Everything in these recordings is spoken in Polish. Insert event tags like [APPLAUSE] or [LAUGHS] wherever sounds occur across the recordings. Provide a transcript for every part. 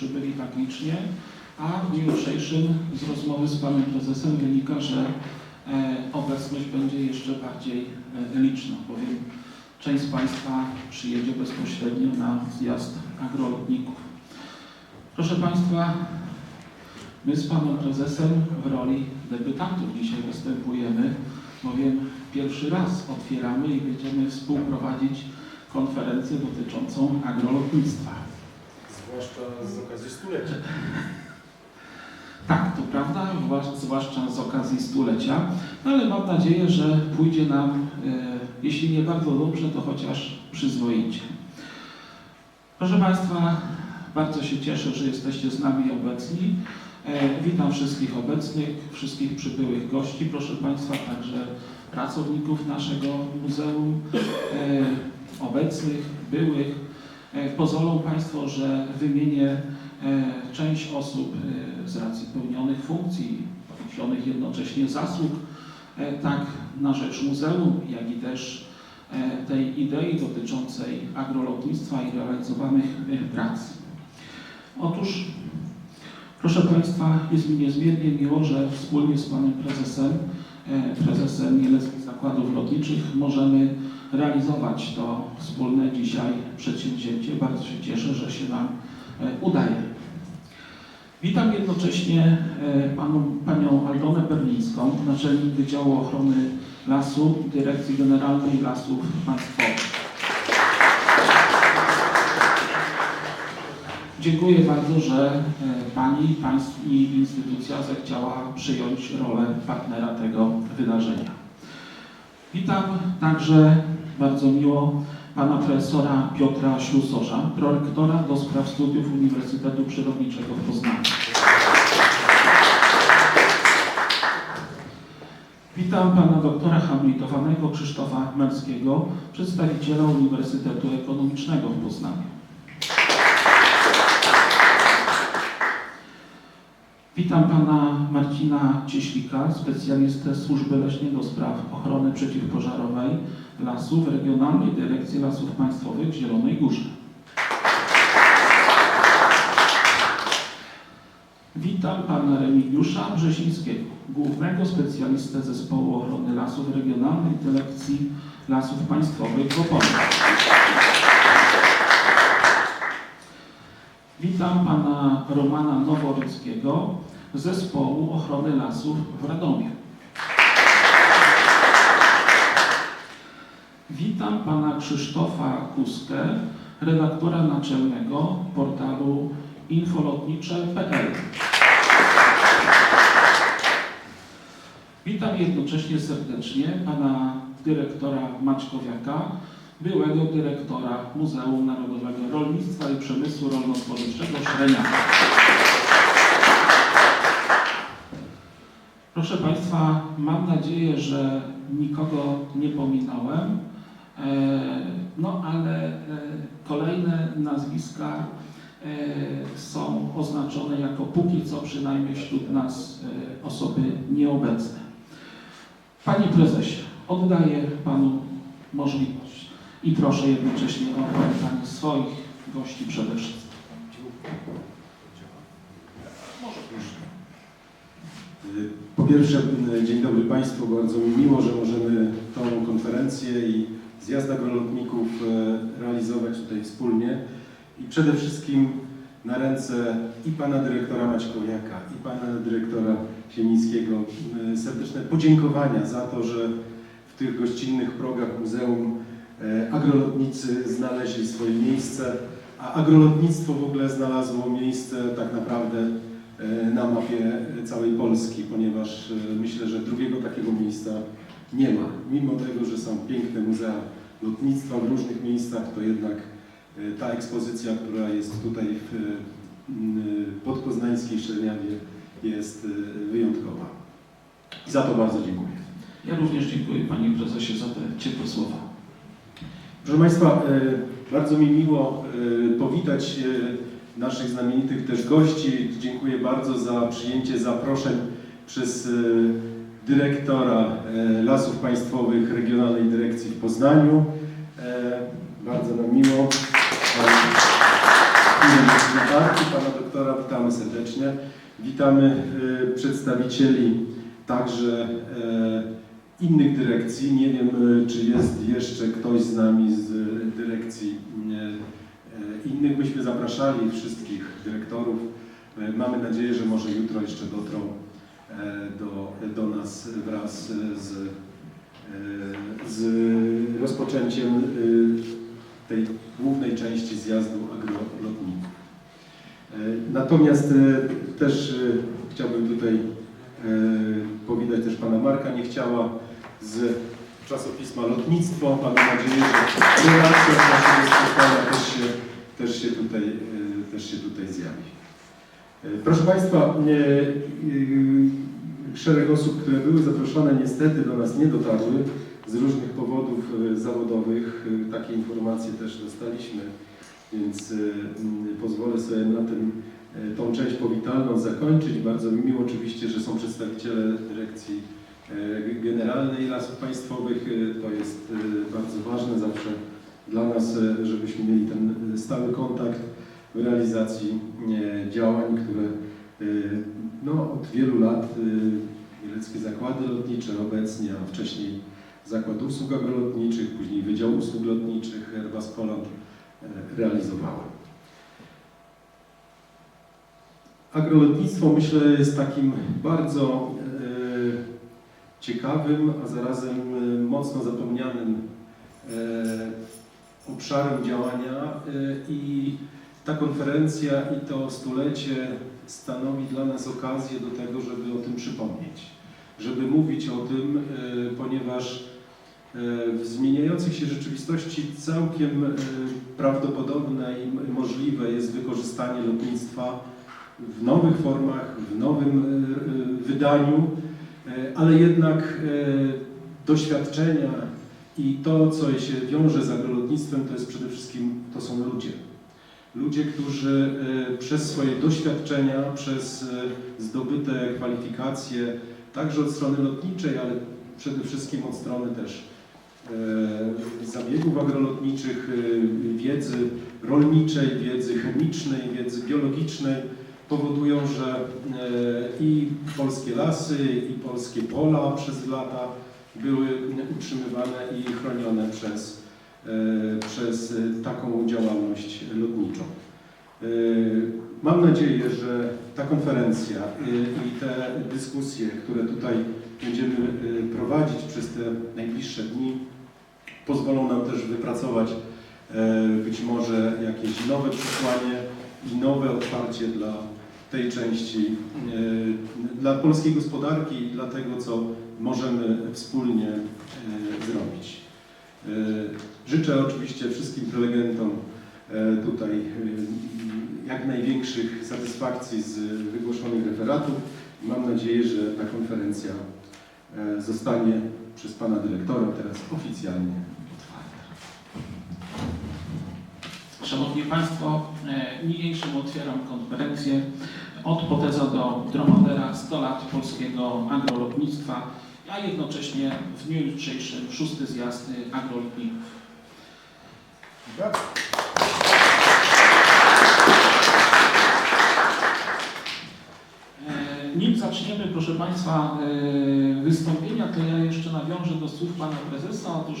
przybyli tak licznie, a w dniu jutrzejszym z rozmowy z panem prezesem wynika, że e, obecność będzie jeszcze bardziej e, liczna, bowiem część z Państwa przyjedzie bezpośrednio na zjazd agrolotników. Proszę Państwa, my z Panem Prezesem w roli debiutantów dzisiaj występujemy, bowiem pierwszy raz otwieramy i będziemy współprowadzić konferencję dotyczącą agrolotnictwa. Zwłaszcza z okazji stulecia. [LAUGHS] Tak, to prawda, zwłasz- zwłaszcza z okazji stulecia, no ale mam nadzieję, że pójdzie nam, e, jeśli nie bardzo dobrze, to chociaż przyzwoicie. Proszę Państwa, bardzo się cieszę, że jesteście z nami obecni. E, witam wszystkich obecnych, wszystkich przybyłych gości, proszę Państwa, także pracowników naszego muzeum, e, obecnych, byłych. E, pozwolą Państwo, że wymienię E, Część osób e, z racji pełnionych funkcji, poniesionych jednocześnie zasług, tak na rzecz muzeum, jak i też tej idei dotyczącej agrolotnictwa i realizowanych prac. Otóż, proszę Państwa, jest mi niezmiernie miło, że wspólnie z Panem Prezesem, Prezesem Mieleckich Zakładów Lotniczych możemy realizować to wspólne dzisiaj przedsięwzięcie. Bardzo się cieszę, że się nam e, udaje. Witam jednocześnie e, panu, panią Aldonę Berlińską, naczelnik Wydziału Ochrony Lasu Dyrekcji Generalnej Lasów Państwowych. Dziękuję bardzo, że e, pani, państw i instytucja zechciała przyjąć rolę partnera tego wydarzenia. Witam także bardzo miło pana profesora Piotra Ślusorza, prorektora do spraw studiów Uniwersytetu Przyrodniczego w Poznaniu. Witam pana doktora habilitowanego Krzysztofa Merskiego, przedstawiciela Uniwersytetu Ekonomicznego w Poznaniu. Witam pana Marcina Cieślika, specjalistę Służby Leśnej do spraw ochrony przeciwpożarowej lasów Regionalnej Dyrekcji Lasów Państwowych w Zielonej Górze. Witam pana Remigiusza Brzezińskiego, głównego specjalistę Zespołu Ochrony Lasów Regionalnej Dyrekcji Lasów Państwowych w Opolu. Witam pana Romana Noworyckiego Zespołu Ochrony Lasów w Radomiu. Witam pana Krzysztofa Kuskę, redaktora naczelnego portalu infolotnicze.pl. Witam jednocześnie serdecznie pana dyrektora Maćkowiaka, byłego dyrektora Muzeum Narodowego Rolnictwa i Przemysłu Rolno-Spożywczego Szreniaka. Proszę Państwa, mam nadzieję, że nikogo nie pominąłem, E, no ale e, kolejne nazwiska e, są oznaczone jako póki co przynajmniej wśród nas osoby nieobecne. Panie Prezesie, oddaję Panu możliwość i proszę jednocześnie o powitanie swoich gości przede wszystkim. Po pierwsze, dzień dobry Państwu. Bardzo mi miło, że możemy tą konferencję i zjazd agrolotników e, realizować tutaj wspólnie. I przede wszystkim na ręce i Pana Dyrektora Maćkowiaka, i Pana Dyrektora Siemińskiego serdeczne podziękowania za to, że w tych gościnnych progach Muzeum e, agrolotnicy znaleźli swoje miejsce, a agrolotnictwo w ogóle znalazło miejsce tak naprawdę na mapie całej Polski, ponieważ e, myślę, że drugiego takiego miejsca nie ma. Mimo tego, że są piękne muzea lotnictwa w różnych miejscach, to jednak e, ta ekspozycja, która jest tutaj w e, podpoznańskiej Szczelniawie jest e, wyjątkowa. I za to bardzo dziękuję. Ja również dziękuję Panie Prezesie za te ciepłe słowa. Proszę Państwa, e, bardzo mi miło e, powitać e, naszych znamienitych też gości. Dziękuję bardzo za przyjęcie zaproszeń przez e, dyrektora e, Lasów Państwowych Regionalnej Dyrekcji w Poznaniu. E, Bardzo nam miło. Pana doktora, witamy serdecznie. Witamy przedstawicieli także innych dyrekcji. Nie wiem, czy jest jeszcze ktoś z nami z dyrekcji innych. Myśmy zapraszali wszystkich dyrektorów. E, Mamy nadzieję, że może jutro jeszcze dotrą e, do, do nas wraz z, e, z rozpoczęciem tej głównej części zjazdu agrolotników. Natomiast też chciałbym tutaj powitać też pana Marka Niechciała z czasopisma Lotnictwo. Mam nadzieję, że relacja z naszego spotkania też się, też się, tutaj, e, też się tutaj zjawi. E, Proszę Państwa, e, szereg osób, które były zaproszone niestety do nas nie dotarły z różnych powodów zawodowych. Takie informacje też dostaliśmy, więc pozwolę sobie na tym tą część powitalną zakończyć. Bardzo mi miło oczywiście, że są przedstawiciele Dyrekcji Generalnej Lasów Państwowych. To jest bardzo ważne zawsze dla nas, e, żebyśmy mieli ten e, stały kontakt w realizacji e, działań, które no, od wielu lat Mieleckie Zakłady Lotnicze obecnie, a wcześniej Zakład Usług Agrolotniczych, później Wydział Usług Lotniczych Airbus Poland realizowały. Agrolotnictwo myślę jest takim bardzo ciekawym, a zarazem mocno zapomnianym obszarem działania e, i ta konferencja i to stulecie stanowi dla nas okazję do tego, żeby o tym przypomnieć, żeby mówić o tym, e, ponieważ e, w zmieniającej się rzeczywistości całkiem prawdopodobne i możliwe jest wykorzystanie lotnictwa w nowych formach, w nowym wydaniu, ale jednak doświadczenia i to, co się wiąże z agrolotnictwem, to jest przede wszystkim, to są ludzie. Ludzie, którzy e, przez swoje doświadczenia, przez e, zdobyte kwalifikacje, także od strony lotniczej, ale przede wszystkim od strony też e, zabiegów agrolotniczych, wiedzy rolniczej, wiedzy chemicznej, wiedzy biologicznej, powodują, że i polskie lasy, i polskie pola przez lata były utrzymywane i chronione przez, e, przez taką działalność lotniczą. E, Mam nadzieję, że ta konferencja e, i te dyskusje, które tutaj będziemy prowadzić przez te najbliższe dni, pozwolą nam też wypracować być może jakieś nowe przesłanie i nowe otwarcie dla tej części, dla polskiej gospodarki i dla tego, co możemy wspólnie e, zrobić. E, Życzę oczywiście wszystkim prelegentom e, tutaj jak największych satysfakcji z wygłoszonych referatów mam nadzieję, że ta konferencja zostanie przez Pana Dyrektora teraz oficjalnie Szanowni Państwo, niniejszym otwieram konferencję. Od Poteza do Dromodera 100 lat polskiego agrolotnictwa, a jednocześnie w dniu jutrzejszym szósty zjazd agrolotników. E, Nim zaczniemy, proszę Państwa, e, wystąpienia, to ja jeszcze nawiążę do słów Pana Prezesa. Otóż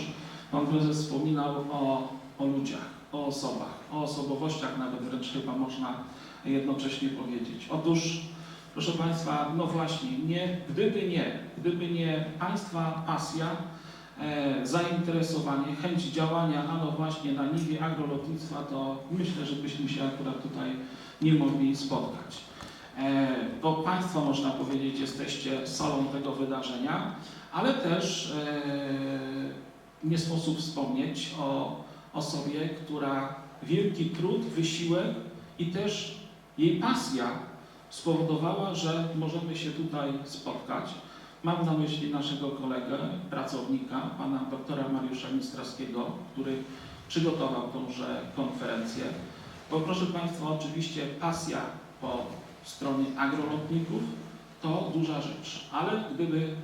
Pan Prezes wspominał o, o ludziach, o osobach, o osobowościach nawet wręcz chyba można jednocześnie powiedzieć. Otóż, proszę Państwa, no właśnie, nie, gdyby nie, gdyby nie Państwa pasja, e, zainteresowanie, chęć działania, a no właśnie na niwie agrolotnictwa, to myślę, że byśmy się akurat tutaj nie mogli spotkać. E, bo Państwo, można powiedzieć, jesteście solą tego wydarzenia, ale też e, nie sposób wspomnieć o osobie, która wielki trud, wysiłek i też jej pasja spowodowała, że możemy się tutaj spotkać. Mam na myśli naszego kolegę, pracownika, pana doktora Mariusza Mistraskiego, który przygotował tąże konferencję. Bo proszę Państwa, oczywiście pasja po stronie agrolotników to duża rzecz, ale gdyby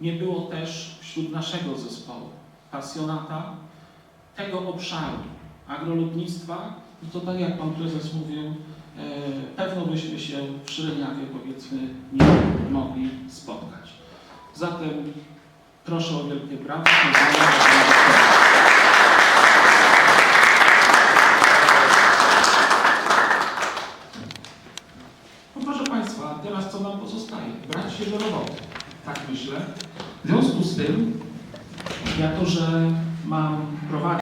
nie było też wśród naszego zespołu pasjonata tego obszaru agrolotnictwa, to tak jak Pan Prezes mówił, E, pewno byśmy się w Szyleniawie powiedzmy nie mogli spotkać. Zatem proszę o wielkie brawa.